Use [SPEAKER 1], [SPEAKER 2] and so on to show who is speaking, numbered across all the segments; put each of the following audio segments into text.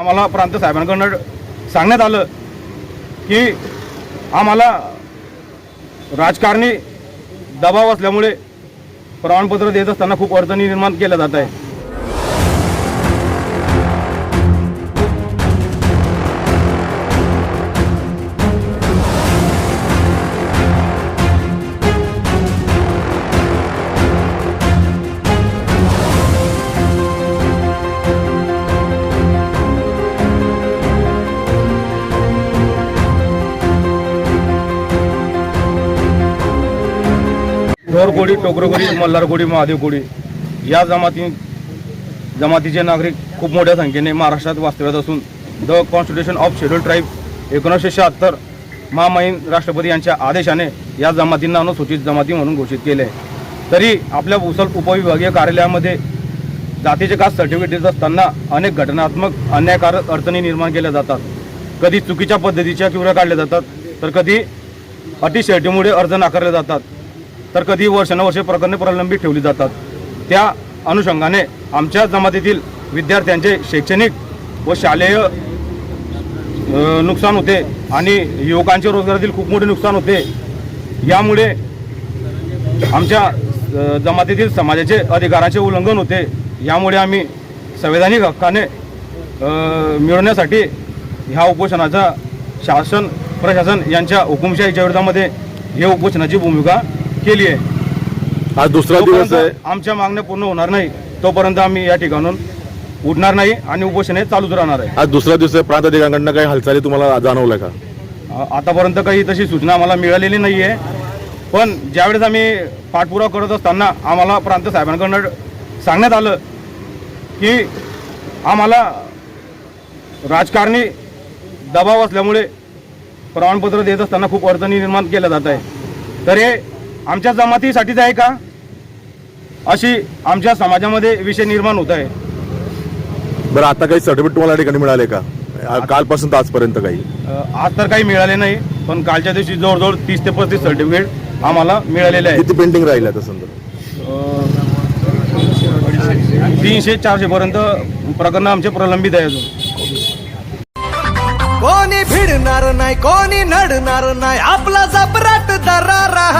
[SPEAKER 1] आम्हाला प्रांत साहेबांकडनं सांगण्यात आलं की आम्हाला राजकारणी दबाव असल्यामुळे प्रमाणपत्र देत असताना खूप अडचणी निर्माण केल्या जात आहे ढोरकोडी टोकरकोडी मल्हारकोडी महादेवकोडी या जमाती जमातीचे नागरिक खूप मोठ्या संख्येने महाराष्ट्रात वास्तव्यात असून the constitution of schedule tribe एकोणीसशे शहात्तर महामहिम राष्ट्रपती यांच्या आदेशाने या जमातींना अनुसूचित जमाती म्हणून घोषित केले. आहे तरी आपल्या उसल उपविभागीय कार्यालयामध्ये जातीचे कास्ट सर्टिफिकेट देत असताना अनेक घटनात्मक अन्यायकारक अडचणी निर्माण केल्या जातात. कधी चुकीच्या पद्धतीच्या किवऱ्या काढल्या जातात तर कधी अतिशयटीमुळे अर्ज नाकारले जातात. तर कधी वर्षानुवर्षे प्रकरणे प्रलंबित ठेवली जातात. त्या अनुषंगाने आमच्या जमातीतील विद्यार्थ्यांचे शैक्षणिक व शालेय नुकसान होते आणि युवकांचे रोजगारातील खूप मोठे नुकसान होते. यामुळे आमच्या जमातीतील समाजाचे अधिकारांचे उल्लंघन होते. यामुळे आम्ही संवैधानिक हक्काने मिळवण्यासाठी ह्या उपोषणाचा शासन प्रशासन यांच्या हुकुमशाही विरोधामध्ये हे उपोषणाची भूमिका केली आहे.
[SPEAKER 2] आज दुसरा दिवस आहे.
[SPEAKER 1] आमच्या मागण्या पूर्ण होणार नाही. तोपर्यंत आम्ही या ठिकाणून उठणार नाही आणि उपोषण हे चालूच राहणार आहे.
[SPEAKER 2] आज दुसरा दिवस आहे. प्रांत अधिकाऱ्यांकडनं काही हालचाली तुम्हाला जाणवल्या का?
[SPEAKER 1] आतापर्यंत काही तशी सूचना आम्हाला मिळालेली नाही आहे पण ज्यावेळेस आम्ही पाठपुरावा करत असताना आम्हाला प्रांत साहेबांकडनं सांगण्यात आलं की आम्हाला राजकारणी दबाव असल्यामुळे प्रमाणपत्र देत असताना खूप अडचणी निर्माण केल्या जात आहे तर हे आमच्या जमातीसाठीच आहे का? अशी आमच्या समाजामध्ये विषय निर्माण होत आहे.
[SPEAKER 2] बरं आता काही सर्टिफिकेट तुम्हाला ठिकाणी मिळाले का? कालपासून तर आजपर्यंत काही.
[SPEAKER 1] आज तर काही मिळाले नाही पण कालच्या दिवशी जवळजवळ तीस ते पस्तीस सर्टिफिकेट आम्हाला मिळालेले आहेत.
[SPEAKER 2] किती पेंटिंग राहिलं आता समजा
[SPEAKER 1] तीनशे चारशे पर्यंत प्रकरण आमचे प्रलंबित आहे अजून.
[SPEAKER 3] कोणी भिडणार नाही कोणी नडणार नाही आपला जबराट दरार आहे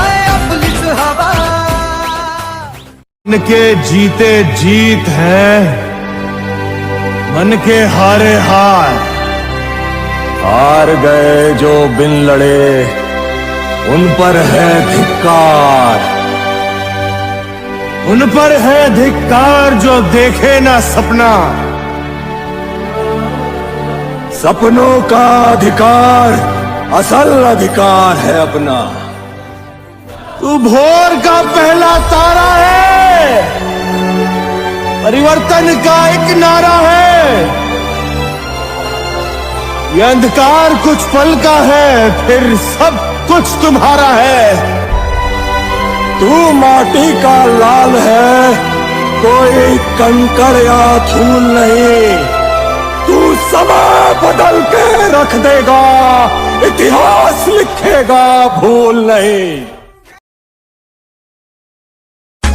[SPEAKER 4] के जीते जीत है। मन के हारे हार। हार गए जो बिन लड़े, उन पर है धिक्कार। उन पर है धिक्कार जो देखे ना सपना। सपनों का अधिकार, असल अधिकार है अपना। तू भोर का पहला तारा है। परिवर्तन का एक नारा है। ये अंधकार कुछ पल का है, फिर सब कुछ तुम्हारा है। तू माटी का लाल है, कोई कंकड़ या धूल नहीं। तू समय बदल के रख देगा, इतिहास लिखेगा, भूल नहीं।